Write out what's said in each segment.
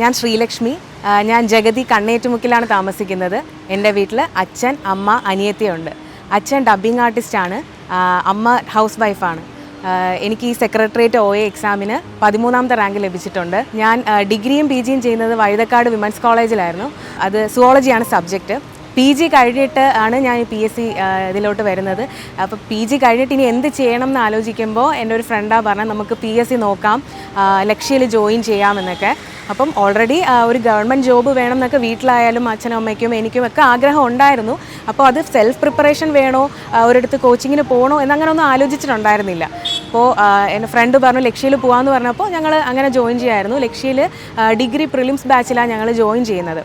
ഞാൻ ശ്രീലക്ഷ്മി. ഞാൻ ജഗതി കണ്ണേറ്റുമുക്കിലാണ് താമസിക്കുന്നത്. എന്റെ വീട്ടിൽ അച്ഛൻ അമ്മ അനിയത്തിയുണ്ട്. അച്ഛൻ ഡബ്ബിംഗ് ആർട്ടിസ്റ്റാണ് അമ്മ ഹൗസ് വൈഫാണ് എനിക്ക് ഈ സെക്രട്ടേറിയറ്റ് ഒ എ എക്സാമിന് പതിമൂന്നാമത്തെ റാങ്ക് ലഭിച്ചിട്ടുണ്ട്. ഞാൻ ഡിഗ്രിയും പി ജിയും ചെയ്യുന്നത് വഴുതക്കാട് വിമൻസ് കോളേജിലായിരുന്നു അത് സുവോളജിയാണ് സബ്ജക്റ്റ് പി ജി കഴിഞ്ഞിട്ട് ആണ് ഞാൻ പി എസ് സി ഇതിലോട്ട് വരുന്നത്. അപ്പോൾ പി ജി കഴിഞ്ഞിട്ട് ഇനി എന്ത് ചെയ്യണം എന്ന് ആലോചിക്കുമ്പോൾ എന്റെ ഒരു ഫ്രണ്ടാണ് പറഞ്ഞത് നമുക്ക് പി എസ് സി നോക്കാം ലക്ഷ്യയിൽ ജോയിൻ ചെയ്യാമെന്നൊക്കെ. അപ്പം ഓൾറെഡി ഒരു ഗവൺമെന്റ് ജോബ് വേണം എന്നൊക്കെ വീട്ടിലായാലും അച്ഛനും അമ്മയ്ക്കും എനിക്കും ഒക്കെ ആഗ്രഹം ഉണ്ടായിരുന്നു. അപ്പോൾ അത് സെൽഫ് പ്രിപ്പറേഷൻ വേണോ? ഒരിടത്ത് കോച്ചിങ്ങിന് പോകണോ എന്നങ്ങനെ ഒന്നും ആലോചിച്ചിട്ടുണ്ടായിരുന്നില്ല. അപ്പോൾ എന്റെ ഫ്രണ്ട് പറഞ്ഞു ലക്ഷ്യയിൽ പോകാമെന്ന് പറഞ്ഞപ്പോൾ ഞങ്ങൾ അങ്ങനെ ജോയിൻ ചെയ്യായിരുന്നു. ലക്ഷ്യയിൽ ഡിഗ്രി പ്രിലിംസ് ബാച്ചിലാണ് ഞങ്ങൾ ജോയിൻ ചെയ്യുന്നത്.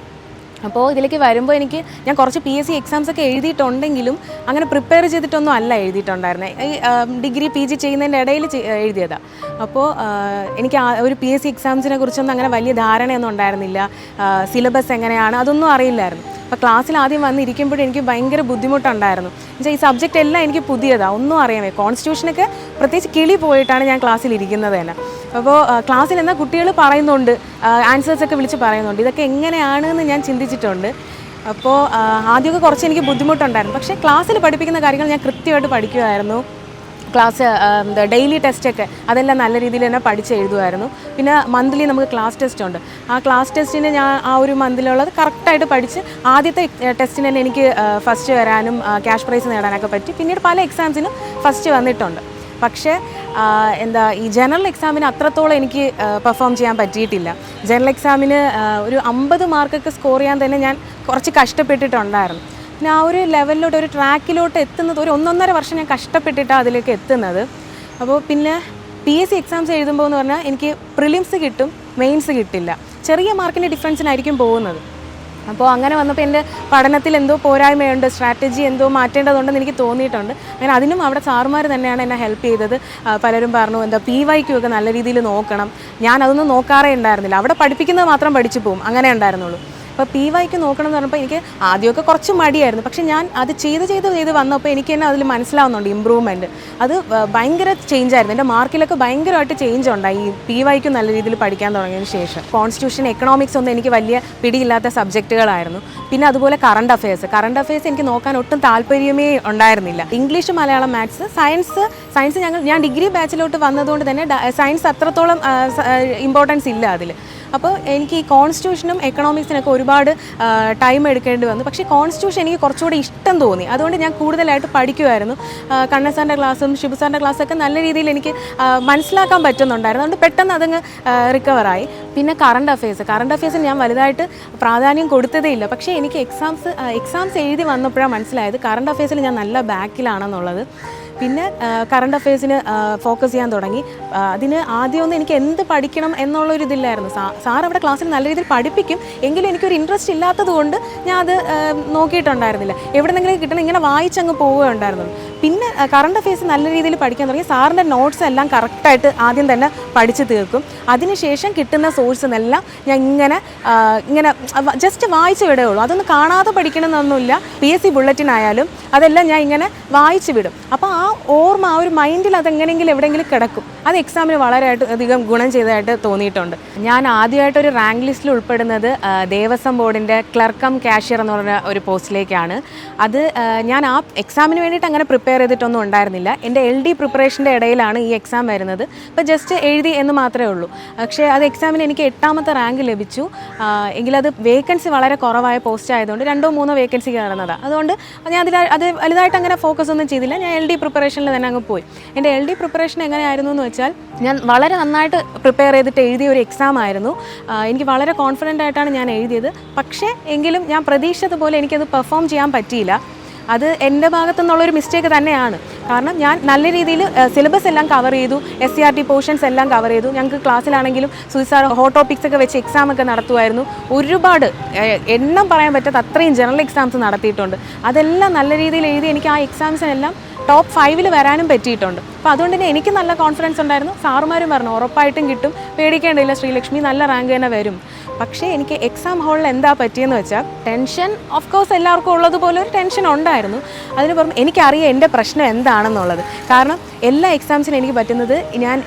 അപ്പോൾ ഇതിലേക്ക് വരുമ്പോൾ എനിക്ക് ഞാൻ കുറച്ച് പി എസ് സി എക്സാംസ് ഒക്കെ എഴുതിയിട്ടുണ്ടെങ്കിലും അങ്ങനെ പ്രിപ്പയർ ചെയ്തിട്ടൊന്നും അല്ല എഴുതിയിട്ടുണ്ടായിരുന്നത് ഈ ഡിഗ്രി പി ജി ചെയ്യുന്നതിന്റെ ഇടയിൽ എഴുതിയതാണ് അപ്പോൾ എനിക്ക് ഒരു പി എസ് സി എക്സാംസിനെ കുറിച്ചൊന്നും അങ്ങനെ വലിയ ധാരണയൊന്നും ഉണ്ടായിരുന്നില്ല. സിലബസ് എങ്ങനെയാണ്? അതൊന്നും അറിയില്ലായിരുന്നു. അപ്പോൾ ക്ലാസ്സിൽ ആദ്യം വന്നിരിക്കുമ്പോഴും എനിക്ക് ഭയങ്കര ബുദ്ധിമുട്ടുണ്ടായിരുന്നു. എന്നുവെച്ചാൽ ഈ സബ്ജക്റ്റ് എല്ലാം എനിക്ക് പുതിയതാണ് ഒന്നും അറിയാമേ കോൺസ്റ്റിറ്റ്യൂഷനൊക്കെ പ്രത്യേകിച്ച് കിളി പോയിട്ടാണ് ഞാൻ ക്ലാസ്സിൽ ഇരിക്കുന്നത് തന്നെ. അപ്പോൾ ക്ലാസ്സിൽ എന്നാൽ കുട്ടികൾ പറയുന്നുണ്ട് ആൻസേഴ്സൊക്കെ വിളിച്ച് പറയുന്നുണ്ട്. ഇതൊക്കെ എങ്ങനെയാണ് എന്ന് ഞാൻ ചിന്തിച്ചിട്ടുണ്ട്. അപ്പോൾ ആദ്യമൊക്കെ കുറച്ച് എനിക്ക് ബുദ്ധിമുട്ടുണ്ടായിരുന്നു. പക്ഷേ ക്ലാസ്സിൽ പഠിപ്പിക്കുന്ന കാര്യങ്ങൾ ഞാൻ കൃത്യമായിട്ട് പഠിക്കുമായിരുന്നു ക്ലാസ് ഡെയിലി ടെസ്റ്റൊക്കെ അതെല്ലാം നല്ല രീതിയിൽ തന്നെ പഠിച്ച് എഴുതുമായിരുന്നു പിന്നെ മന്ത്ലി നമുക്ക് ക്ലാസ് ടെസ്റ്റ് ഉണ്ട്. ആ ക്ലാസ് ടെസ്റ്റിന് ഞാൻ ആ ഒരു മന്തിലുള്ളത് കറക്റ്റായിട്ട് പഠിച്ച് ആദ്യത്തെ ടെസ്റ്റിന് തന്നെ എനിക്ക് ഫസ്റ്റ് വരാനും ക്യാഷ് പ്രൈസ് നേടാനൊക്കെ പറ്റി. പിന്നീട് പല എക്സാംസിനും ഫസ്റ്റ് വന്നിട്ടുണ്ട്. പക്ഷേ എന്താ ഈ ജനറൽ എക്സാമിന് അത്രത്തോളം എനിക്ക് പെർഫോം ചെയ്യാൻ പറ്റിയിട്ടില്ല. ജനറൽ എക്സാമിന് ഒരു അമ്പത് മാർക്കൊക്കെ സ്കോർ ചെയ്യാൻ തന്നെ ഞാൻ കുറച്ച് കഷ്ടപ്പെട്ടിട്ടുണ്ടായിരുന്നു. പിന്നെ ആ ഒരു ലെവലിലോട്ട് ഒരു ട്രാക്കിലോട്ട് എത്തുന്നത് ഒരു ഒന്നൊന്നര വർഷം ഞാൻ കഷ്ടപ്പെട്ടിട്ടാണ് അതിലേക്ക് എത്തുന്നത്. അപ്പോൾ പിന്നെ പി എസ് സി എക്സാംസ് എഴുതുമ്പോൾ എന്ന് പറഞ്ഞാൽ എനിക്ക് പ്രിലിംസ് കിട്ടും മെയിൻസ് കിട്ടില്ല. ചെറിയ മാർക്കിന്റെ ഡിഫറൻസിനായിരിക്കും പോകുന്നത്. അപ്പോൾ അങ്ങനെ വന്നപ്പോൾ എന്റെ പഠനത്തിൽ എന്തോ പോരായ്മയുണ്ട് സ്ട്രാറ്റജി എന്തോ മാറ്റേണ്ടതുണ്ടെന്ന് എനിക്ക് തോന്നിയിട്ടുണ്ട്. അങ്ങനെ അതിനും അവിടെ സാറുമാർ തന്നെയാണ് എന്നെ ഹെൽപ്പ് ചെയ്തത്. പലരും പറഞ്ഞു എന്താ പി വൈക്കും ഒക്കെ നല്ല രീതിയിൽ നോക്കണം. ഞാൻ അതൊന്നും നോക്കാറേ ഉണ്ടായിരുന്നില്ല. അവിടെ പഠിപ്പിക്കുന്നത് മാത്രം പഠിച്ചു പോകും അങ്ങനെ ഉണ്ടായിരുന്നുള്ളൂ. അപ്പോൾ പി വൈക്ക് നോക്കണം എന്ന് പറഞ്ഞപ്പോൾ എനിക്ക് ആദ്യമൊക്കെ കുറച്ച് മടിയായിരുന്നു. പക്ഷെ ഞാൻ അത് ചെയ്ത് ചെയ്ത് ചെയ്ത് വന്നപ്പോൾ എനിക്ക് തന്നെ അതിൽ മനസ്സിലാവുന്നുണ്ട് ഇമ്പ്രൂവ്മെന്റ് അത് ഭയങ്കര ചേഞ്ച് ആയിരുന്നു. എന്റെ മാർക്കിലൊക്കെ ഭയങ്കരമായിട്ട് ചേഞ്ച് ഉണ്ടായി. ഈ പി വൈക്ക് നല്ല രീതിയിൽ പഠിക്കാൻ തുടങ്ങിയതിന് ശേഷം. കോൺസ്റ്റിറ്റ്യൂഷൻ എക്കണോമിക്സ് ഒന്നും എനിക്ക് വലിയ പിടിയില്ലാത്ത സബ്ജക്റ്റുകളായിരുന്നു പിന്നെ അതുപോലെ കറണ്ട് അഫയേഴ്സ് കറണ്ട് അഫയേഴ്സ് എനിക്ക് നോക്കാൻ ഒട്ടും താല്പര്യമേ ഉണ്ടായിരുന്നില്ല. English Malayalam maths science science ഞങ്ങൾ ഞാൻ ഡിഗ്രി ബാച്ചിലോട്ട് വന്നതുകൊണ്ട് തന്നെ സയൻസ് അത്രത്തോളം ഇമ്പോർട്ടൻസ് ഇല്ല അതിൽ അപ്പോൾ എനിക്ക് ഈ കോൺസ്റ്റിറ്റ്യൂഷനും എക്കണോമിക്സിനൊക്കെ ഒരുപാട് ടൈം എടുക്കേണ്ടി വന്നു. പക്ഷേ കോൺസ്റ്റിറ്റ്യൂഷൻ എനിക്ക് കുറച്ചുകൂടി ഇഷ്ടം തോന്നി. അതുകൊണ്ട് ഞാൻ കൂടുതലായിട്ട് പഠിക്കുമായിരുന്നു കണ്ണൻ കണ്ണ സാറിന്റെ ക്ലാസ്സും ഷിബു സാറിന്റെ ക്ലാസ്സൊക്കെ നല്ല രീതിയിൽ എനിക്ക് മനസ്സിലാക്കാൻ പറ്റുന്നുണ്ടായിരുന്നു. അതുകൊണ്ട് പെട്ടെന്ന് അതങ്ങ് റിക്കവറായി പിന്നെ കറണ്ട് അഫയേഴ്സ് കറണ്ട് അഫയേഴ്സിന് ഞാൻ വലുതായിട്ട് പ്രാധാന്യം കൊടുത്തതേ ഇല്ല. പക്ഷേ എനിക്ക് എക്സാംസ് എക്സാംസ് എഴുതി വന്നപ്പോഴാണ് മനസ്സിലായത് കറണ്ട് അഫയേഴ്സിൽ ഞാൻ നല്ല ബാക്കിലാണെന്നുള്ളത് പിന്നെ കറണ്ട് അഫയേഴ്സിന് ഫോക്കസ് ചെയ്യാൻ തുടങ്ങി. അതിന് ആദ്യമൊന്നും എനിക്ക് എന്ത് പഠിക്കണം എന്നുള്ളൊരു ഇതില്ലായിരുന്നു സാർ അവിടെ ക്ലാസ്സിൽ നല്ല രീതിയിൽ പഠിപ്പിക്കും. എങ്കിലും എനിക്കൊരു ഇൻട്രസ്റ്റ് ഇല്ലാത്തത് കൊണ്ട് ഞാൻ അത് നോക്കിയിട്ടുണ്ടായിരുന്നില്ല. എവിടെന്നെങ്കിലും കിട്ടണം ഇങ്ങനെ വായിച്ചങ്ങ് പോവുകയുണ്ടായിരുന്നുള്ളൂ പിന്നെ കറണ്ട് അഫയേഴ്സ് നല്ല രീതിയിൽ പഠിക്കാൻ തുടങ്ങി. സാറിന്റെ നോട്ട്സ് എല്ലാം കറക്റ്റായിട്ട് ആദ്യം തന്നെ പഠിച്ച് തീർക്കും. അതിനുശേഷം കിട്ടുന്ന സോഴ്സ് ഞാൻ ഇങ്ങനെ ഇങ്ങനെ ജസ്റ്റ് വായിച്ച് ഉള്ളൂ. അതൊന്നും കാണാതെ പഠിക്കണമെന്നൊന്നുമില്ല. പി എസ് സി ബുള്ളറ്റിനായാലും അതെല്ലാം ഞാൻ ഇങ്ങനെ വായിച്ച് വിടും. അപ്പോൾ ആ ഓർമ്മ ആ ഒരു മൈൻഡിൽ അതെങ്ങനെയെങ്കിലും എവിടെയെങ്കിലും കിടക്കും. അത് എക്സാമിന് വളരെ അധികം ഗുണം ചെയ്തതായിട്ട് തോന്നിയിട്ടുണ്ട്. ഞാൻ ആദ്യമായിട്ട് ഒരു റാങ്ക് ലിസ്റ്റിൽ ഉൾപ്പെടുന്നത് ദേവസ്വം ബോർഡിന്റെ ക്ലർക്കം കാഷ്യർ എന്ന് പറഞ്ഞ ഒരു പോസ്റ്റിലേക്കാണ് അത് ഞാൻ ആ എക്സാമിന് വേണ്ടിയിട്ട് അങ്ങനെ പ്രിപ്പയർ ചെയ്തിട്ടൊന്നും ഉണ്ടായിരുന്നില്ല. എന്റെ എൽ ഡി പ്രിപ്പറേഷന്റെ ഇടയിലാണ് ഈ എക്സാം വരുന്നത്. അപ്പോൾ ജസ്റ്റ് എഴുതി എന്ന് മാത്രമേ ഉള്ളൂ. പക്ഷേ അത് എക്സാമിന് എനിക്ക് എട്ടാമത്തെ റാങ്ക് ലഭിച്ചു. എങ്കിലത് വേക്കൻസി വളരെ കുറവായ പോസ്റ്റ് ആയതുകൊണ്ട് രണ്ടോ മൂന്നോ വേക്കൻസി കയറുന്നതാണ് അതുകൊണ്ട് ഞാൻ അതിൽ അത് വലുതായിട്ട് അങ്ങനെ ഫോക്കസ് ഒന്നും ചെയ്തില്ല. ഞാൻ എൽ ഡി പ്രിപ്പറേഷനിൽ തന്നെ അങ്ങ് പോയി. എന്റെ എൽ ഡി പ്രിപ്പറേഷൻ എങ്ങനെയായിരുന്നു എന്ന് വെച്ചാൽ ഞാൻ വളരെ നന്നായിട്ട് പ്രിപ്പയർ ചെയ്തിട്ട് എഴുതിയ ഒരു എക്സാം ആയിരുന്നു. എനിക്ക് വളരെ കോൺഫിഡന്റ് ആയിട്ടാണ് ഞാൻ എഴുതിയത്. പക്ഷേ എങ്കിലും ഞാൻ പ്രതീക്ഷിച്ചതുപോലെ എനിക്കത് പെർഫോം ചെയ്യാൻ പറ്റിയില്ല. അത് എന്റെ ഭാഗത്തു നിന്നുള്ളൊരു മിസ്റ്റേക്ക് തന്നെയാണ്. കാരണം ഞാൻ നല്ല രീതിയിൽ സിലബസ് എല്ലാം കവർ ചെയ്തു S C R T portions എല്ലാം കവർ ചെയ്തു. ഞങ്ങൾക്ക് ക്ലാസ്സിലാണെങ്കിലും സുയിസാർ ഹോട്ട് ടോപ്പിക്സ് ഒക്കെ വെച്ച് എക്സാം ഒക്കെ നടത്തുമായിരുന്നു. ഒരുപാട് എണ്ണം പറയാൻ പറ്റാത്ത അത്രയും ജനറൽ എക്സാംസ് നടത്തിയിട്ടുണ്ട്. അതെല്ലാം നല്ല രീതിയിൽ എഴുതി എനിക്ക് ആ എക്സാംസിനെല്ലാം ടോപ്പ് ഫൈവിൽ വരാനും പറ്റിയിട്ടുണ്ട്. അപ്പോൾ അതുകൊണ്ട് തന്നെ എനിക്ക് നല്ല കോൺഫിഡൻസ് ഉണ്ടായിരുന്നു. സാറുമാരും പറഞ്ഞു ഉറപ്പായിട്ടും കിട്ടും. പേടിക്കേണ്ടില്ല ശ്രീലക്ഷ്മി നല്ല റാങ്ക് തന്നെ വരും. പക്ഷേ എനിക്ക് എക്സാം ഹാളിൽ എന്താ പറ്റിയെന്ന് വെച്ചാൽ ടെൻഷൻ ഓഫ് കോഴ്സ് എല്ലാവർക്കും ഉള്ളതുപോലെ ഒരു ടെൻഷൻ ഉണ്ടായിരുന്നു. അതിന് പുറമെ എനിക്കറിയാം എന്റെ പ്രശ്നം എന്താണെന്നുള്ളത്. കാരണം എല്ലാ എക്സാംസിനും എനിക്ക് പറ്റുന്നത് ഞാൻ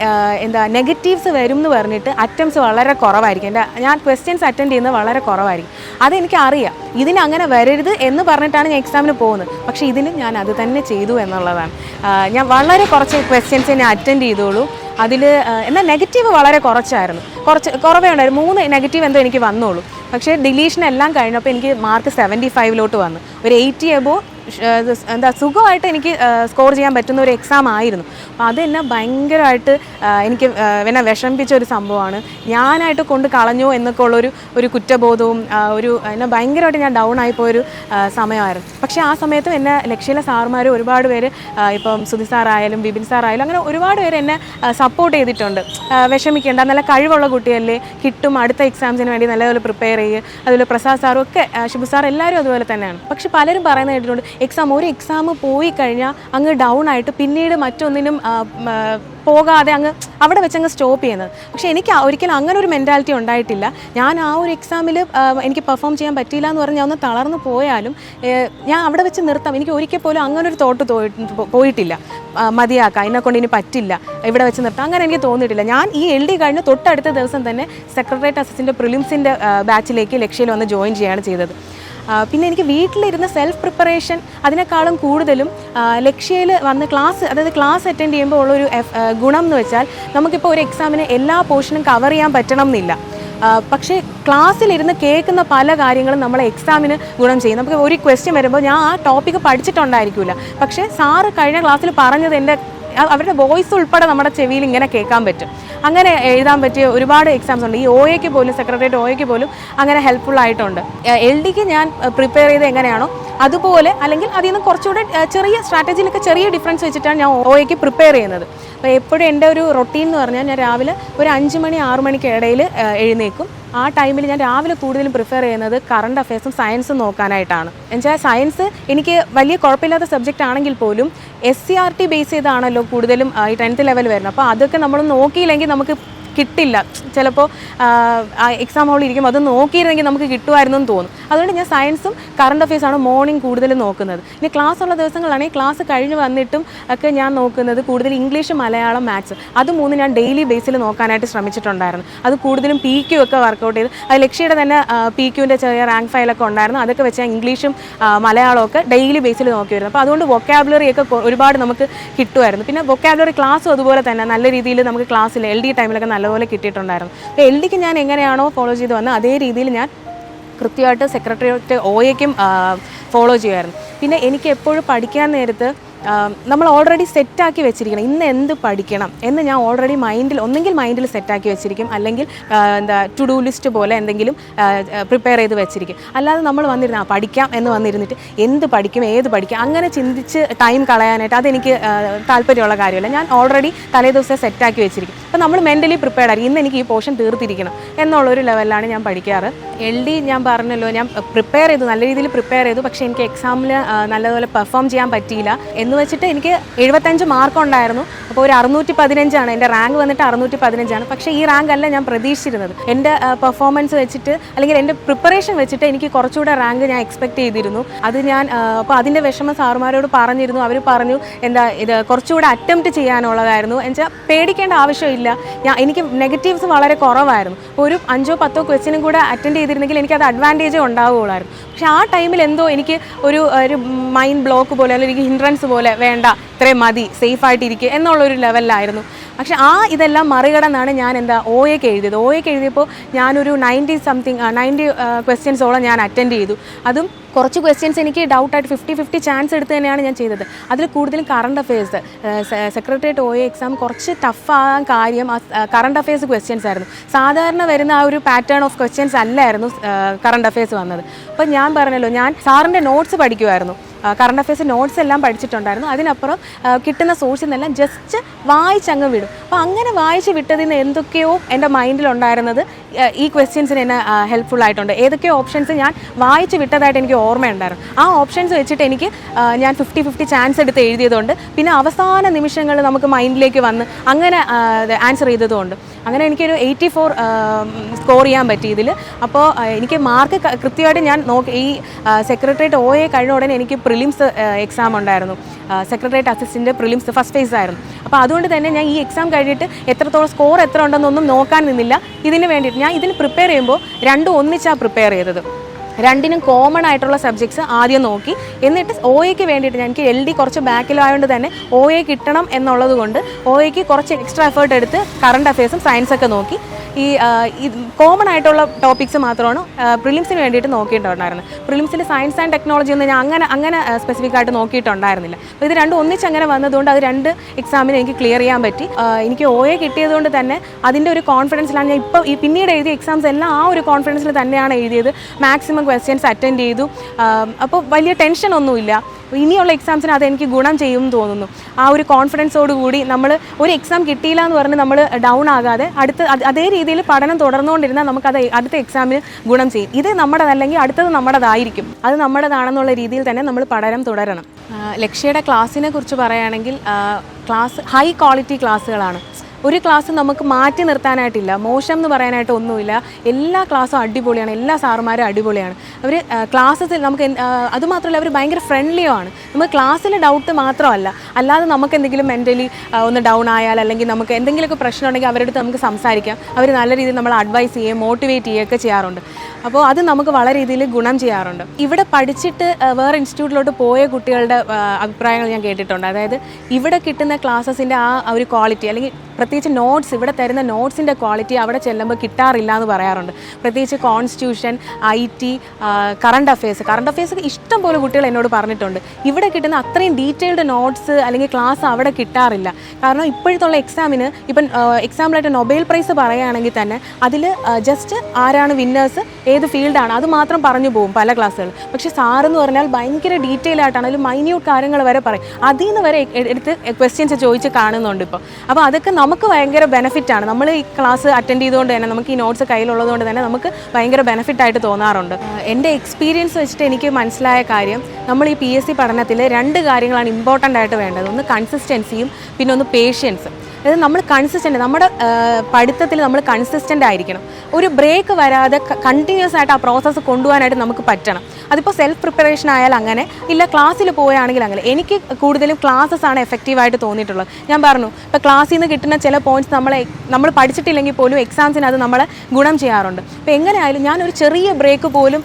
എന്താ നെഗറ്റീവ്സ് വരും എന്ന് പറഞ്ഞിട്ട് അറ്റംപ്റ്റ്സ് വളരെ കുറവായിരിക്കും. എന്റെ ഞാൻ ക്വസ്റ്റ്യൻസ് അറ്റൻഡ് ചെയ്യുന്നത് വളരെ കുറവായിരിക്കും. അതെനിക്ക് അറിയാം ഇതിന് അങ്ങനെ വരരുത് എന്ന് പറഞ്ഞിട്ടാണ് ഞാൻ എക്സാമിന് പോകുന്നത്. പക്ഷേ ഇതിന് ഞാൻ അത് തന്നെ ചെയ്തു എന്നുള്ളതാണ്. ഞാൻ വളരെ കുറച്ച് ക്വസ്റ്റ്യൻസ് ഞാൻ അറ്റൻഡ് ചെയ്തോളൂ. അതിൽ എന്നാൽ നെഗറ്റീവ് വളരെ കുറച്ചായിരുന്നു. കുറച്ച് കുറവേ ഉണ്ടായിരുന്നു. മൂന്ന് നെഗറ്റീവ് എന്തോ എനിക്ക് വന്നോളൂ. പക്ഷേ ഡിലീഷൻ എല്ലാം കഴിഞ്ഞപ്പോൾ എനിക്ക് മാർക്ക് സെവന്റി ഫൈവിലോട്ട് വന്നു. ഒരു എയ്റ്റി എബോ എന്താ സുഖമായിട്ട് എനിക്ക് സ്കോർ ചെയ്യാൻ പറ്റുന്ന ഒരു എക്സാം ആയിരുന്നു. അപ്പോൾ അതെന്നെ ഭയങ്കരമായിട്ട് എനിക്ക് എന്നെ വിഷമിപ്പിച്ച ഒരു സംഭവമാണ്. ഞാനായിട്ട് കൊണ്ട് കളഞ്ഞോ എന്നൊക്കെ ഉള്ളൊരു ഒരു കുറ്റബോധവും ഒരു എന്നെ ഭയങ്കരമായിട്ട് ഞാൻ ഡൗൺ ആയിപ്പോയൊരു സമയമായിരുന്നു. പക്ഷേ ആ സമയത്തും എന്നെ ലക്ഷ്യയിലെ സാറുമാർ ഒരുപാട് പേര് ഇപ്പം സുധി സാറായാലും ബിബിൻ സാറായാലും അങ്ങനെ ഒരുപാട് പേര് എന്നെ സപ്പോർട്ട് ചെയ്തിട്ടുണ്ട്. വിഷമിക്കേണ്ട നല്ല കഴിവുള്ള കുട്ടിയല്ലേ കിട്ടും അടുത്ത എക്സാംസിന് വേണ്ടി നല്ലപോലെ പ്രിപ്പയർ ചെയ്യുക അതുപോലെ പ്രസാദ് സാറും ഒക്കെ ഷിബു സാർ എല്ലാവരും അതുപോലെ തന്നെയാണ്. പക്ഷെ പലരും പറയുന്നത് കേട്ടിട്ടുണ്ട് എക്സാം ഒരു എക്സാം പോയി കഴിഞ്ഞാൽ അങ്ങ് ഡൗൺ ആയിട്ട് പിന്നീട് മറ്റൊന്നിനും പോകാതെ അങ്ങ് അവിടെ വെച്ച് അങ്ങ് സ്റ്റോപ്പ് ചെയ്യുന്നത്. പക്ഷേ എനിക്ക് ഒരിക്കലും അങ്ങനെ ഒരു മെന്റാലിറ്റി ഉണ്ടായിട്ടില്ല. ഞാൻ ആ ഒരു എക്സാമിൽ എനിക്ക് പെർഫോം ചെയ്യാൻ പറ്റിയില്ല എന്ന് പറഞ്ഞ് ഞാൻ ഒന്ന് തളർന്നു പോയാലും ഞാൻ അവിടെ വെച്ച് നിർത്താം. എനിക്ക് ഒരിക്കൽ പോലും അങ്ങനെ ഒരു തോട്ട് പോയിട്ടില്ല. മതിയാക്കാം. എന്നെ കൊണ്ട് ഇനി പറ്റില്ല. ഇവിടെ വെച്ച് നിർത്താം. അങ്ങനെ എനിക്ക് തോന്നിയിട്ടില്ല. ഞാൻ ഈ എൽ ഡി കഴിഞ്ഞ് തൊട്ടടുത്ത ദിവസം തന്നെ സെക്രട്ടേറിയറ്റ് അസിസ്റ്റന്റ് പ്രിലിംസിന്റെ ബാച്ചിലേക്ക് ലക്ഷ്യയിൽ വന്ന് ജോയിൻ ചെയ്യുകയാണ് ചെയ്തത്. പിന്നെ എനിക്ക് വീട്ടിലിരുന്ന് സെൽഫ് പ്രിപ്പറേഷൻ അതിനേക്കാളും കൂടുതലും ലക്ഷ്യയിൽ വന്ന് ക്ലാസ് അതായത് ക്ലാസ് അറ്റൻഡ് ചെയ്യുമ്പോൾ ഉള്ളൊരു ഗുണം എന്ന് വെച്ചാൽ നമുക്കിപ്പോൾ ഒരു എക്സാമിന് എല്ലാ പോർഷനും കവർ ചെയ്യാൻ പറ്റണം എന്നില്ല പക്ഷേ ക്ലാസ്സിലിരുന്ന് കേൾക്കുന്ന പല കാര്യങ്ങളും നമ്മളെ എക്സാമിന് ഗുണം ചെയ്യും. നമുക്ക് ഒരു ക്വസ്റ്റ്യൻ വരുമ്പോൾ ഞാൻ ആ ടോപ്പിക്ക് പഠിച്ചിട്ടുണ്ടായിരിക്കില്ല പക്ഷേ സാറ് കഴിഞ്ഞ ക്ലാസ്സിൽ പറഞ്ഞത് എന്റെ അവരുടെ വോയിസ് ഉൾപ്പെടെ നമ്മുടെ ചെവിയിൽ ഇങ്ങനെ കേൾക്കാൻ പറ്റും. അങ്ങനെ എഴുതാൻ പറ്റിയ ഒരുപാട് എക്സാംസ് ഉണ്ട്. ഈ ഒ എക്ക് പോലും സെക്രട്ടേറിയറ്റ് ഒ എക്ക് പോലും അങ്ങനെ ഹെൽപ്ഫുൾ ആയിട്ടുണ്ട്. എൽ ഡിക്ക് ഞാൻ പ്രിപ്പയർ ചെയ്ത് എങ്ങനെയാണോ അതുപോലെ അല്ലെങ്കിൽ അതിൽ നിന്ന് കുറച്ചുകൂടെ ചെറിയ സ്ട്രാറ്റജിയിലൊക്കെ ചെറിയ ഡിഫറൻസ് വെച്ചിട്ടാണ് ഞാൻ ഒ എക്ക് പ്രിപ്പയർ ചെയ്യുന്നത്. അപ്പോൾ എപ്പോഴും എന്റെ ഒരു റൊട്ടീൻ എന്ന് പറഞ്ഞാൽ ഞാൻ രാവിലെ ഒരു അഞ്ച് മണി ആറു മണിക്ക് ഇടയിൽ എഴുന്നേക്കും ആ ടൈമിൽ ഞാൻ രാവിലെ കൂടുതലും പ്രിഫർ ചെയ്യുന്നത് കറണ്ട് അഫയേഴ്സും സയൻസും നോക്കാനായിട്ടാണ്. എന്നുവെച്ചാൽ സയൻസ് എനിക്ക് വലിയ കുഴപ്പമില്ലാത്ത സബ്ജക്റ്റ് ആണെങ്കിൽ പോലും S C R T base ചെയ്താണല്ലോ കൂടുതലും ഈ ടെൻത്ത് ലെവൽ വരുന്നത്. അപ്പോൾ അതൊക്കെ നമ്മൾ നോക്കിയില്ലെങ്കിൽ നമുക്ക് കിട്ടില്ല. ചിലപ്പോൾ എക്സാം ഹാളിൽ ഇരിക്കുമ്പോൾ അത് നോക്കിയിരുന്നെങ്കിൽ നമുക്ക് കിട്ടുമായിരുന്നു എന്ന് തോന്നും. അതുകൊണ്ട് ഞാൻ സയൻസും കറണ്ട് അഫയേഴ്സാണ് മോർണിംഗ് കൂടുതൽ നോക്കുന്നത്. ഇനി ക്ലാസ് ഉള്ള ദിവസങ്ങളാണെങ്കിൽ ക്ലാസ് കഴിഞ്ഞ് വന്നിട്ടും ഒക്കെ ഞാൻ നോക്കുന്നത് കൂടുതൽ ഇംഗ്ലീഷ് മലയാളം മാത്സ് അത് മൂന്ന് ഞാൻ ഡെയിലി ബേസിൽ നോക്കാനായിട്ട് ശ്രമിച്ചിട്ടുണ്ടായിരുന്നു. അത് കൂടുതലും പി ക്യു ഒക്കെ വർക്കൗട്ട് ചെയ്ത്. അത് ലക്ഷ്യയുടെ തന്നെ പി ക്യുവിന്റെ ചെറിയ റാങ്ക് ഫയലൊക്കെ ഉണ്ടായിരുന്നു. അതൊക്കെ വെച്ച് ഇംഗ്ലീഷും മലയാളം ഒക്കെ ഡെയിലി ബേസിൽ നോക്കി വരുന്നത് അപ്പോൾ അതുകൊണ്ട് വൊക്കാബുലറി ഒക്കെ ഒരുപാട് നമുക്ക് കിട്ടുമായിരുന്നു. പിന്നെ വൊക്കാബുലറി ക്ലാസ്സും അതുപോലെ തന്നെ നല്ല രീതിയിൽ നമുക്ക് ക്ലാസ്സിൽ എൽ ഡി ടൈമിലൊക്കെ നല്ലപോലെ കിട്ടിയിട്ടുണ്ടായിരുന്നു. അപ്പോൾ എൽ ഡിക്ക് ഞാൻ എങ്ങനെയാണോ ഫോളോ ചെയ്ത് വന്നത് അതേ രീതിയിൽ ഞാൻ കൃത്യമായിട്ട് സെക്രട്ടറിയേറ്റ് എക്കും ഫോളോ ചെയ്യുമായിരുന്നു. പിന്നെ എനിക്ക് എപ്പോഴും പഠിക്കാൻ നേരത്ത് നമ്മൾ ഓൾറെഡി സെറ്റാക്കി വെച്ചിരിക്കണം. ഇന്ന് എന്ത് പഠിക്കണം എന്ന് ഞാൻ ഓൾറെഡി മൈൻഡിൽ ഒന്നെങ്കിൽ മൈൻഡിൽ സെറ്റാക്കി വെച്ചിരിക്കും. അല്ലെങ്കിൽ എന്താ ടു ഡു ലിസ്റ്റ് പോലെ എന്തെങ്കിലും പ്രിപ്പയർ ചെയ്ത് വെച്ചിരിക്കും. അല്ലാതെ നമ്മൾ വന്നിരുന്ന പഠിക്കാം എന്ന് വന്നിരുന്നിട്ട് എന്ത് പഠിക്കും ഏത് പഠിക്കും അങ്ങനെ ചിന്തിച്ച് ടൈം കളയാനായിട്ട് അതെനിക്ക് താല്പര്യമുള്ള കാര്യമല്ല. ഞാൻ ഓൾറെഡി തലേ ദിവസം സെറ്റാക്കി വെച്ചിരിക്കും. അപ്പോൾ നമ്മൾ മെന്റലി പ്രിപ്പയർഡ് ആയിരിക്കും. ഇന്ന് എനിക്ക് ഈ പോർഷൻ തീർത്തിരിക്കണം എന്നുള്ളൊരു ലെവലിലാണ് ഞാൻ പഠിക്കാറ്. എൽ ഡി ഞാൻ പറഞ്ഞല്ലോ ഞാൻ പ്രിപ്പയർ ചെയ്തു നല്ല രീതിയിൽ പ്രിപ്പയർ ചെയ്തു. പക്ഷേ എനിക്ക് എക്സാമിൽ നല്ലതുപോലെ പെർഫോം ചെയ്യാൻ പറ്റിയില്ല. എന്ന് വെച്ചിട്ട് എനിക്ക് എഴുപത്തഞ്ച് മാർക്ക് ഉണ്ടായിരുന്നു. അപ്പോൾ ഒരു അറുന്നൂറ്റി പതിനഞ്ചാണ് എന്റെ റാങ്ക് വന്നിട്ട് അറുന്നൂറ്റി പതിനഞ്ചാണ് പക്ഷേ ഈ റാങ്ക് അല്ല ഞാൻ പ്രതീക്ഷിച്ചിരുന്നത്. എന്റെ പെർഫോമൻസ് വെച്ചിട്ട് അല്ലെങ്കിൽ എന്റെ പ്രിപ്പറേഷൻ വെച്ചിട്ട് എനിക്ക് കുറച്ചുകൂടെ റാങ്ക് ഞാൻ എക്സ്പെക്ട് ചെയ്തിരുന്നു. അത് ഞാൻ അപ്പോൾ അതിന്റെ വിഷമം സാറുമാരോട് പറഞ്ഞിരുന്നു. അവർ പറഞ്ഞു എന്താ ഇത് കുറച്ചുകൂടെ അറ്റംപ്റ്റ് ചെയ്യാനുള്ളതായിരുന്നു. എന്നുവെച്ചാൽ പേടിക്കേണ്ട ആവശ്യമില്ല. ഞാൻ എനിക്ക് നെഗറ്റീവ്സ് വളരെ കുറവായിരുന്നു. ഒരു അഞ്ചോ പത്തോ ക്വസ്റ്റിനും കൂടെ അറ്റൻഡ് ചെയ്തിരുന്നെങ്കിൽ എനിക്ക് അത് അഡ്വാന്റേജ് ഉണ്ടാവുകയുള്ളായിരുന്നു. പക്ഷേ ആ ടൈമിൽ എന്തോ എനിക്ക് ഒരു ഒരു മൈൻഡ് ബ്ലോക്ക് പോലെ അല്ലെങ്കിൽ ഹിൻഡ്രൻസ് പോലെ വേണ്ട ഇത്രയും മതി സേഫ് ആയിട്ടിരിക്കുക എന്നുള്ളൊരു ലെവലിലായിരുന്നു പക്ഷെ ആ ഇതെല്ലാം മറികടന്നാണ് ഞാൻ എന്താ ഒ എക്ക് എഴുതിയത്. ഒ എക്ക് എഴുതിയപ്പോൾ ഞാനൊരു നയന്റി സംതിങ് നയന്റി ക്വസ്റ്റ്യൻസോളം ഞാൻ അറ്റൻഡ് ചെയ്തു. അതും കുറച്ച് ക്വസ്റ്റ്യൻസ് എനിക്ക് ഡൗട്ടായിട്ട് ഫിഫ്റ്റി ഫിഫ്റ്റി ചാൻസ് എടുത്ത് തന്നെയാണ് ഞാൻ ചെയ്തത്. അതിൽ കൂടുതലും current affairs secretariat O exam കുറച്ച് ടഫ് ആകാൻ കാര്യം കറണ്ട് അഫയേഴ്സ് ക്വസ്റ്റ്യൻസ് ആയിരുന്നു. സാധാരണ വരുന്ന ആ ഒരു പാറ്റേൺ ഓഫ് ക്വസ്റ്റ്യൻസ് അല്ലായിരുന്നു കറണ്ട് അഫയേഴ്സ് വന്നത്. അപ്പോൾ ഞാൻ പറഞ്ഞല്ലോ ഞാൻ സാറിന്റെ നോട്ട്സ് പഠിക്കുമായിരുന്നു കറണ്ട് അഫയേഴ്സ് നോട്ട്സ് എല്ലാം പഠിച്ചിട്ടുണ്ടായിരുന്നു. അതിനപ്പുറം കിട്ടുന്ന സോഴ്സിൽ നിന്നെല്ലാം ജസ്റ്റ് വായിച്ചങ്ങ് വിടും. അപ്പോൾ അങ്ങനെ വായിച്ച് വിട്ടതിൽ നിന്ന് എന്തൊക്കെയോ എന്റെ മൈൻഡിലുണ്ടായിരുന്നത് ഈ ക്വസ്റ്റ്യൻസിന് എന്നെ ഹെൽപ്ഫുൾ ആയിട്ടുണ്ട്. ഏതൊക്കെയോ ഓപ്ഷൻസ് ഞാൻ വായിച്ച് വിട്ടതായിട്ട് എനിക്ക് ഓർമ്മയുണ്ടായിരുന്നു. ആ ഓപ്ഷൻസ് വെച്ചിട്ട് എനിക്ക് ഞാൻ ഫിഫ്റ്റി ഫിഫ്റ്റി ചാൻസ് എടുത്ത് എഴുതിയതുകൊണ്ട് പിന്നെ അവസാന നിമിഷങ്ങൾ നമുക്ക് മൈൻഡിലേക്ക് വന്ന് അങ്ങനെ ആൻസർ ചെയ്തതുകൊണ്ട് അങ്ങനെ എനിക്കൊരു എയ്റ്റി ഫോർ സ്കോർ ചെയ്യാൻ പറ്റി ഇതിൽ അപ്പോൾ എനിക്ക് മാർക്ക് കൃത്യമായിട്ട് ഞാൻ നോക്കി ഈ സെക്രട്ടേറിയറ്റ് ഒ എ കഴിഞ്ഞ ഉടനെ എനിക്ക് പ്രിലിംസ് എക്സാം ഉണ്ടായിരുന്നു. Secretariat assistant prelims first phase ആയിരുന്നു. അപ്പോൾ അതുകൊണ്ട് തന്നെ ഞാൻ ഈ എക്സാം കഴിഞ്ഞിട്ട് എത്രത്തോളം സ്കോർ എത്ര ഉണ്ടെന്നൊന്നും നോക്കാൻ നിന്നില്ല. ഇതിന് വേണ്ടിയിട്ട് ഞാൻ ഇതിന് പ്രിപ്പയർ ചെയ്യുമ്പോൾ രണ്ടും ഒന്നിച്ചാണ് പ്രിപ്പയർ ചെയ്തത്. രണ്ടിനും കോമൺ ആയിട്ടുള്ള സബ്ജക്ട്സ് ആദ്യം നോക്കി. എന്നിട്ട് ഒ എക്ക് വേണ്ടിയിട്ട് എനിക്ക് എൽ ഡി കുറച്ച് ബാക്കിലായതുകൊണ്ട് തന്നെ ഒ എ കിട്ടണം എന്നുള്ളത് കൊണ്ട് ഒ എക്ക് കുറച്ച് എക്സ്ട്രാ എഫേർട്ട് എടുത്ത് കറണ്ട് അഫയേഴ്സും സയൻസൊക്കെ നോക്കി. ഈ കോമൺ ആയിട്ടുള്ള ടോപ്പിക്സ് മാത്രമാണ് പ്രിലിംസിന് വേണ്ടിയിട്ട് നോക്കിയിട്ടുണ്ടായിരുന്നത്. പ്രിലിംസിൽ സയൻസ് ആൻഡ് ടെക്നോളജി ഒന്നും ഞാൻ അങ്ങനെ അങ്ങനെ സ്പെസിഫിക് ആയിട്ട് നോക്കിയിട്ടുണ്ടായിരുന്നില്ല. അപ്പോൾ ഇത് രണ്ടും ഒന്നിച്ച് അങ്ങനെ വന്നതുകൊണ്ട് അത് രണ്ട് എക്സാമിന് എനിക്ക് ക്ലിയർ ചെയ്യാൻ പറ്റി. എനിക്ക് ഒ എ കിട്ടിയതുകൊണ്ട് തന്നെ അതിന്റെ ഒരു കോൺഫിഡൻസിലാണ് ഞാൻ ഇപ്പോൾ ഈ പിന്നീട് എഴുതിയ എക്സാംസ് എല്ലാം ആ ഒരു കോൺഫിഡൻസിൽ തന്നെയാണ് എഴുതിയത്. മാക്സിമം ക്വസ്റ്റ്യൻസ് അറ്റൻഡ് ചെയ്തു. അപ്പോൾ വലിയ ടെൻഷൻ ഒന്നുമില്ല. ഇനിയുള്ള എക്സാംസിന് അത് എനിക്ക് ഗുണം ചെയ്യും തോന്നുന്നു. ആ ഒരു കോൺഫിഡൻസോട് കൂടി നമ്മൾ ഒരു എക്സാം കിട്ടിയില്ല എന്ന് പറഞ്ഞ് നമ്മൾ ഡൗൺ ആകാതെ അടുത്ത അതേ രീതിയിൽ പഠനം തുടർന്നുകൊണ്ടിരുന്നാൽ അത് അടുത്ത എക്സാമിന് ഗുണം ചെയ്യും. ഇത് നമ്മുടേതല്ലെങ്കിൽ അടുത്തത് നമ്മുടേതായിരിക്കും. അത് നമ്മുടേതാണെന്നുള്ള രീതിയിൽ തന്നെ നമ്മൾ പഠനം തുടരണം. ലക്ഷ്യയുടെ ക്ലാസ്സിനെ കുറിച്ച് പറയുകയാണെങ്കിൽ ക്ലാസ് ഹൈ ക്വാളിറ്റി ക്ലാസ്സുകളാണ് ഒരു ക്ലാസ് നമുക്ക് മാറ്റി നിർത്താനായിട്ടില്ല. മോശം എന്ന് പറയാനായിട്ട് ഒന്നുമില്ല. എല്ലാ ക്ലാസ്സും അടിപൊളിയാണ്. എല്ലാ സാറുമാരും അടിപൊളിയാണ്. അവർ ക്ലാസ്സിൽ നമുക്ക് അതുമാത്രമല്ല അവർ ഭയങ്കര ഫ്രണ്ട്ലിയോ ആണ്. നമുക്ക് ക്ലാസ്സിലെ ഡൗട്ട് മാത്രമല്ല. അല്ലാതെ നമുക്ക് എന്തെങ്കിലും മെന്റലി ഒന്ന് ഡൗൺ ആയാൽ അല്ലെങ്കിൽ നമുക്ക് എന്തെങ്കിലുമൊക്കെ പ്രശ്നം ഉണ്ടെങ്കിൽ അവരുടെ നമുക്ക് സംസാരിക്കാം. അവർ നല്ല രീതിയിൽ നമ്മൾ അഡ്വൈസ് ചെയ്യുകയും മോട്ടിവേറ്റ് ചെയ്യുകയൊക്കെ ചെയ്യാറുണ്ട്. അപ്പോൾ അത് നമുക്ക് വളരെ രീതിയിൽ ഗുണം ചെയ്യാറുണ്ട്. ഇവിടെ പഠിച്ചിട്ട് വേറെ ഇൻസ്റ്റിറ്റ്യൂട്ടിലോട്ട് പോയ കുട്ടികളുടെ അഭിപ്രായങ്ങൾ ഞാൻ കേട്ടിട്ടുണ്ട്. അതായത് ഇവിടെ കിട്ടുന്ന ക്ലാസ്സസിന്റെ ആ ഒരു ക്വാളിറ്റി അല്ലെങ്കിൽ പ്രത്യേകിച്ച് നോട്ട്സ് ഇവിടെ തരുന്ന നോട്ട്സിന്റെ ക്വാളിറ്റി അവിടെ ചെല്ലുമ്പോൾ കിട്ടാറില്ല എന്ന് പറയാറുണ്ട്. പ്രത്യേകിച്ച് constitution I T current affairs current affairs ഇഷ്ടം പോലെ കുട്ടികൾ എന്നോട് പറഞ്ഞിട്ടുണ്ട്. ഇവിടെ കിട്ടുന്ന അത്രയും ഡീറ്റെയിൽഡ് നോട്ട്സ് അല്ലെങ്കിൽ ക്ലാസ് അവിടെ കിട്ടാറില്ല. കാരണം ഇപ്പോഴത്തുള്ള എക്സാമിന് ഇപ്പം എക്സാമ്പിളായിട്ട് നൊബേൽ പ്രൈസ് പറയുകയാണെങ്കിൽ തന്നെ അതിൽ ജസ്റ്റ് ആരാണ് വിന്നേഴ്സ് ഏത് ഫീൽഡാണ് അത് മാത്രം പറഞ്ഞു പോകും പല ക്ലാസ്സുകൾ. പക്ഷേ സാറെന്ന് പറഞ്ഞാൽ ഭയങ്കര ഡീറ്റെയിൽ ആയിട്ടാണ് അതിൽ മൈന്യൂട്ട് കാര്യങ്ങൾ വരെ പറയും. അതിൽ നിന്ന് വരെ എടുത്ത് ക്വസ്റ്റ്യൻസ് ചോദിച്ച് കാണുന്നുണ്ട് ഇപ്പോൾ അപ്പോൾ അതൊക്കെ നമുക്ക് ഭയങ്കര ബെനിഫിറ്റ് ആണ്. നമ്മൾ ഈ ക്ലാസ് അറ്റൻഡ് ചെയ്തുകൊണ്ട് തന്നെ നമുക്ക് ഈ നോട്ട്സ് കയ്യിലുള്ളതുകൊണ്ട് തന്നെ നമുക്ക് ഭയങ്കര ബെനിഫിറ്റ് ആയിട്ട് തോന്നാറുണ്ട്. എന്റെ എക്സ്പീരിയൻസ് വെച്ചിട്ട് എനിക്ക് മനസ്സിലായ കാര്യം നമ്മൾ ഈ പി എസ് സി പഠനത്തിൽ രണ്ട് കാര്യങ്ങളാണ് ഇമ്പോർട്ടന്റ് ആയിട്ട് വേണ്ടത്. ഒന്ന് കൺസിസ്റ്റൻസിയും പിന്നെ ഒന്ന് പേഷ്യൻസും അതായത് നമ്മൾ കൺസിസ്റ്റന്റ് നമ്മുടെ പഠിത്തത്തിൽ നമ്മൾ കൺസിസ്റ്റന്റ് ആയിരിക്കണം. ഒരു ബ്രേക്ക് വരാതെ കണ്ടിന്യൂസ് ആയിട്ട് ആ പ്രോസസ്സ് കൊണ്ടുപോകാനായിട്ട് നമുക്ക് പറ്റണം. അതിപ്പോൾ സെൽഫ് പ്രിപ്പറേഷൻ ആയാൽ അങ്ങനെ ഇല്ല ക്ലാസ്സിൽ പോവുകയാണെങ്കിൽ അങ്ങനെ. എനിക്ക് കൂടുതലും ക്ലാസ്സസ് ആണ് എഫക്റ്റീവായിട്ട് തോന്നിയിട്ടുള്ളത്. ഞാൻ പറഞ്ഞു ഇപ്പോൾ ക്ലാസ്സിൽ നിന്ന് കിട്ടുന്ന ചില പോയിന്റ്സ് നമ്മൾ നമ്മൾ പഠിച്ചിട്ടില്ലെങ്കിൽ പോലും എക്സാംസിന് അത് നമ്മളെ ഗുണം ചെയ്യാറുണ്ട്. അപ്പോൾ എങ്ങനെയായാലും ഞാനൊരു ചെറിയ ബ്രേക്ക് പോലും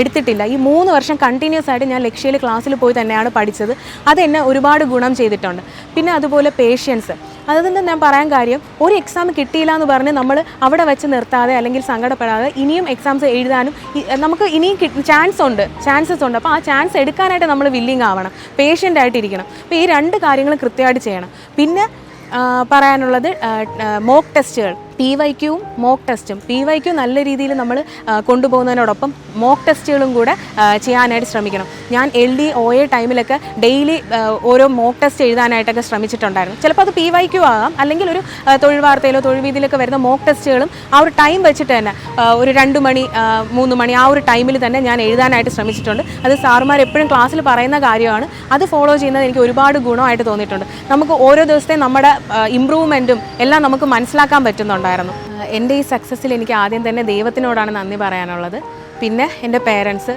എടുത്തിട്ടില്ല. ഈ മൂന്ന് വർഷം കണ്ടിന്യൂസ് ആയിട്ട് ഞാൻ ലക്ഷ്യയിൽ ക്ലാസ്സിൽ പോയി തന്നെയാണ് പഠിച്ചത്. അത് എന്നെ ഒരുപാട് ഗുണം ചെയ്തിട്ടുണ്ട്. പിന്നെ അതുപോലെ പേഷ്യൻസ് അതുകൊണ്ട് ഞാൻ പറയാൻ കാര്യം ഒരു എക്സാം കിട്ടിയില്ല എന്ന് പറഞ്ഞ് നമ്മൾ അവിടെ വെച്ച് നിർത്താതെ അല്ലെങ്കിൽ സങ്കടപ്പെടാതെ ഇനിയും എക്സാംസ് എഴുതാനും നമുക്ക് ഇനിയും ചാൻസ് ഉണ്ട് ചാൻസസ് ഉണ്ട്. അപ്പോൾ ആ ചാൻസ് എടുക്കാനായിട്ട് നമ്മൾ വില്ലിങ് ആവണം പേഷ്യന്റ് ആയിട്ടിരിക്കണം. അപ്പോൾ ഈ രണ്ട് കാര്യങ്ങളും കൃത്യമായിട്ട് ചെയ്യണം. പിന്നെ പറയാനുള്ളത് മോക്ക് ടെസ്റ്റുകൾ പി വൈ ക്യൂവും മോക്ക് ടെസ്റ്റും പി വൈ ക്യൂ നല്ല രീതിയിൽ നമ്മൾ കൊണ്ടുപോകുന്നതിനോടൊപ്പം മോക്ക് ടെസ്റ്റുകളും കൂടെ ചെയ്യാനായിട്ട് ശ്രമിക്കണം. ഞാൻ എൽ ഡി ഒ എ ടൈമിലൊക്കെ ഡെയിലി ഓരോ മോക്ക് ടെസ്റ്റ് എഴുതാനായിട്ടൊക്കെ ശ്രമിച്ചിട്ടുണ്ടായിരുന്നു. ചിലപ്പോൾ അത് പി വൈ ക്യൂ ആകാം. അല്ലെങ്കിൽ ഒരു തൊഴിൽ വാർത്തയിലോ തൊഴിൽ വീതിയിലൊക്കെ വരുന്ന മോക്ക് ടെസ്റ്റുകളും ആ ഒരു ടൈം വെച്ചിട്ട് തന്നെ ഒരു രണ്ട് മണി മൂന്ന് മണി ആ ഒരു ടൈമിൽ തന്നെ ഞാൻ എഴുതാനായിട്ട് ശ്രമിച്ചിട്ടുണ്ട്. അത് സാറുമാർ എപ്പോഴും ക്ലാസ്സിൽ പറയുന്ന കാര്യമാണ്. അത് ഫോളോ ചെയ്യുന്നത് എനിക്ക് ഒരുപാട് ഗുണമായിട്ട് തോന്നിയിട്ടുണ്ട്. നമുക്ക് ഓരോ ദിവസത്തെ നമ്മുടെ ഇമ്പ്രൂവ്മെന്റും എല്ലാം നമുക്ക് മനസ്സിലാക്കാൻ പറ്റുന്നുണ്ടായിരുന്നു ആ, എന്റെ ഈ സക്സസ്സിൽ എനിക്ക് ആദ്യം തന്നെ ദൈവത്തിനോടാണ് നന്ദി പറയാനുള്ളത്. പിന്നെ എന്റെ പേരൻസ്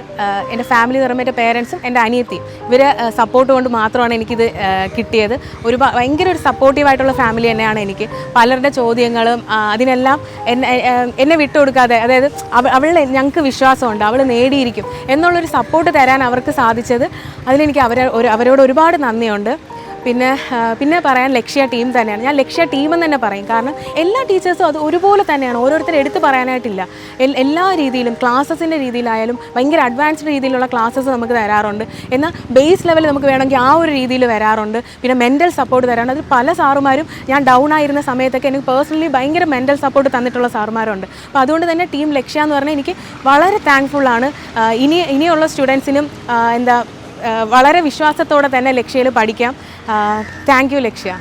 എന്റെ ഫാമിലി പറയുമ്പോൾ എന്റെ പേരൻസും എന്റെ അനിയത്തിയും. ഇവർ സപ്പോർട്ട് കൊണ്ട് മാത്രമാണ് എനിക്കിത് കിട്ടിയത്. ഒരു ഭയങ്കര ഒരു സപ്പോർട്ടീവായിട്ടുള്ള ഫാമിലി തന്നെയാണ് എനിക്ക്. പലരുടെ ചോദ്യങ്ങളും അതിനെല്ലാം എന്നെ എന്നെ വിട്ടുകൊടുക്കാതെ അതായത് അവൾ ഞങ്ങൾക്ക് വിശ്വാസമുണ്ട് അവൾ നേടിയിരിക്കും. എന്നുള്ളൊരു സപ്പോർട്ട് തരാൻ അവർക്ക് സാധിച്ചത് അതിലെനിക്ക് അവരെ ഒരു അവരോട് ഒരുപാട് നന്ദിയുണ്ട്. പിന്നെ പിന്നെ പറയാൻ ലക്ഷ്യ ടീം തന്നെയാണ്. ഞാൻ ലക്ഷ്യ ടീം എന്ന് തന്നെ പറയും. കാരണം എല്ലാ ടീച്ചേഴ്സും അത് ഒരുപോലെ തന്നെയാണ്. ഓരോരുത്തരും എടുത്തു പറയാനായിട്ടില്ല. എല്ലാ രീതിയിലും ക്ലാസ്സസിന്റെ രീതിയിലായാലും ഭയങ്കര അഡ്വാൻസ്ഡ് രീതിയിലുള്ള ക്ലാസ്സസ് നമുക്ക് തരാറുണ്ട്. എന്നാൽ ബേസ് ലെവൽ നമുക്ക് വേണമെങ്കിൽ ആ ഒരു രീതിയിൽ വരാറുണ്ട്. പിന്നെ മെന്റൽ സപ്പോർട്ട് തരാറുണ്ട്. അതിൽ പല സാറുമാരും ഞാൻ ഡൗൺ ആയിരുന്ന സമയത്തൊക്കെ എനിക്ക് പേഴ്സണലി ഭയങ്കര മെന്റൽ സപ്പോർട്ട് തന്നിട്ടുള്ള സാറുമാരുണ്ട്. അപ്പോൾ അതുകൊണ്ട് തന്നെ ടീം ലക്ഷ്യ എന്ന് പറഞ്ഞാൽ എനിക്ക് വളരെ താങ്ക്ഫുള്ളാണ് ഇനി ഇനിയുള്ള സ്റ്റുഡൻസിനും എന്താ വളരെ വിശ്വാസത്തോടെ തന്നെ ലക്ഷ്യയിൽ പഠിക്കാം. Thank you Lakshya.